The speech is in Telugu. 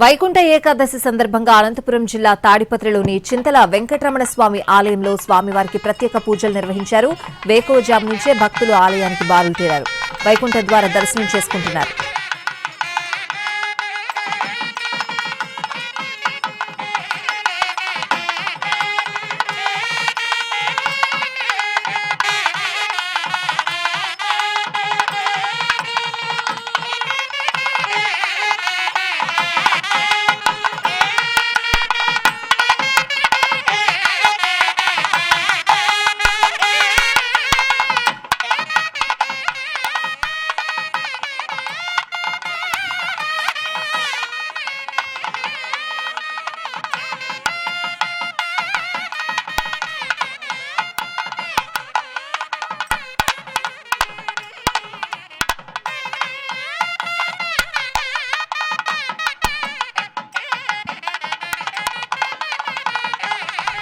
వైకుంఠ ఏకాదశి సందర్భంగా అనంతపురం జిల్లా తాడిపత్రిలోని చింతల వెంకటరమణ స్వామి ఆలయంలో స్వామివారికి ప్రత్యేక పూజలు నిర్వహించారు. వేకోజాం నుంచే భక్తులు ఆలయానికి బారులు తీరారు. వైకుంఠ ద్వారా దర్శనం చేసుకుంటున్నారు.